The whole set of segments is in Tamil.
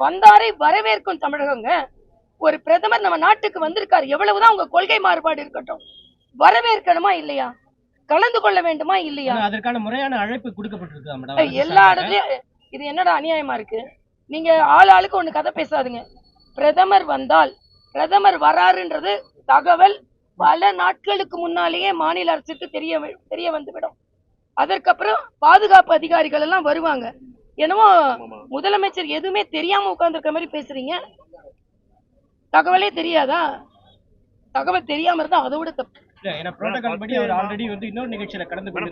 வந்தாரை வரவேற்கும் தமிழகங்க. ஒரு பிரதமர் நம்ம நாட்டுக்கு வந்திருக்காரு எவ்வளவுதான் உங்க கொள்கை மாறுபாடு இருக்கட்டும். வரவேற்கணுமா இல்லையா? கலந்து கொள்ள வேண்டுமா இல்லையா? அதற்கான முறையான அழைப்பு கொடுக்கப்பட்டிருக்கா எல்லா இடத்துலயும் இது என்னடா அநியாயமா இருக்கு? நீங்க ஆள் ஆளுக்கு ஒண்ணு கதை பேசாதுங்க. பிரதமர் வந்தால் பிரதமர் வராருன்றது தகவல் பல நாட்களுக்கு முன்னாலேயே மாநில அரசுக்கு தெரிய தெரிய வந்துவிடும். அதற்கப்புறம் பாதுகாப்பு அதிகாரிகள் எல்லாம் வருவாங்க. என்னமோ முதலமைச்சர் எதுவுமே தெரியாம உட்கார்ந்திருக்க மாதிரி பேசுறீங்க. தகவலே தெரியாதா? தகவல் தெரியாம இருந்தா அதை விட தப்பு.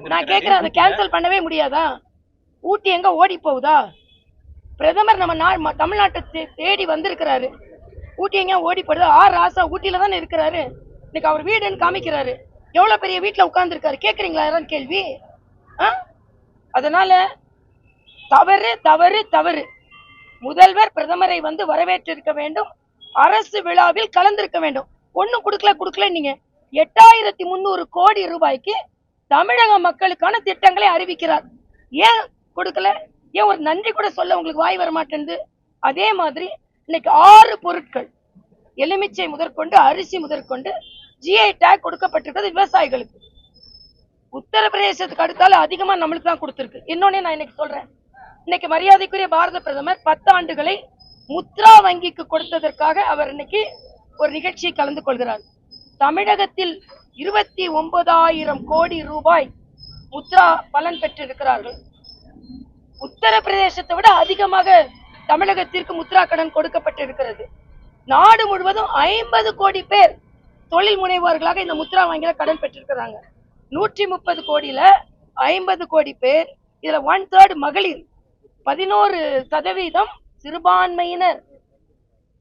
நான் கேக்குறேன் அதை கேன்சல் பண்ணவே முடியாதா? ஊட்டி எங்க ஓடி போகுதா? பிரதமர் நம்ம நா ம- தமிழ்நாட்டை தே- தேடி வந்திருக்கிறாரு. ஊட்டி எங்க ஓடி போடுது ஆர் ராசா ஊட்டியில தானே இருக்கிறாரு. இன்னைக்கு அவர் வீடுன்னு காமிக்கிறாரு. எவ்வளவு பெரிய வீட்டுல உட்கார்ந்துருக்காரு? கேக்குறீங்களா? யாராவது கேள்வி? ஆ? அதனால தவறு தவறு தவறு. முதல்வர் பிரதமரை வந்து வரவேற்றிருக்க வேண்டும். அரசு விழாவில் கலந்திருக்க வேண்டும். ஒன்றும் கொடுக்கல கொடுக்கல நீங்க. எட்டாயிரத்தி முந்நூறு கோடி ரூபாய்க்கு தமிழக மக்களுக்கான திட்டங்களை அறிவிக்கிறார். ஏன் கொடுக்கல? ஏன் ஒரு நன்றி கூட சொல்ல உங்களுக்கு வாய் வர மாட்டேங்குது அதே மாதிரி இன்னைக்கு ஆறு பொருட்கள் எலுமிச்சை முதற்கொண்டு அரிசி முதற்கொண்டு ஜிஐ டேக் கொடுக்கப்பட்டிருக்கிறது விவசாயிகளுக்கு. உத்தரப்பிரதேசத்துக்கு அடுத்தால அதிகமா நம்மளுக்கு தான் கொடுத்துருக்கு. இன்னொன்னு நான் இன்னைக்கு சொல்றேன். இன்னைக்கு மரியாதைக்குரிய பாரத பிரதமர் பத்து ஆண்டுகளை முத்ரா வங்கிக்கு கொடுத்ததற்காக அவர் இன்னைக்கு ஒரு நிகழ்ச்சியை கலந்து கொள்கிறார். தமிழகத்தில் இருபத்தி ஒன்பதாயிரம் கோடி ரூபாய் முத்ரா பலன் பெற்றிருக்கிறார்கள். உத்தரப்பிரதேசத்தை விட அதிகமாக தமிழகத்திற்கு முத்ரா கடன் கொடுக்கப்பட்டிருக்கிறது. நாடு முழுவதும் ஐம்பது கோடி பேர் தொழில் முனைவோர்களாக இந்த முத்ரா வங்கியில கடன் பெற்றிருக்கிறாங்க. நூற்றி முப்பது கோடியில ஐம்பது கோடி பேர் இதுல ஒன் தேர்ட் மகளிர். பதினோரு சதவீதம் சிறுபான்மையினர்.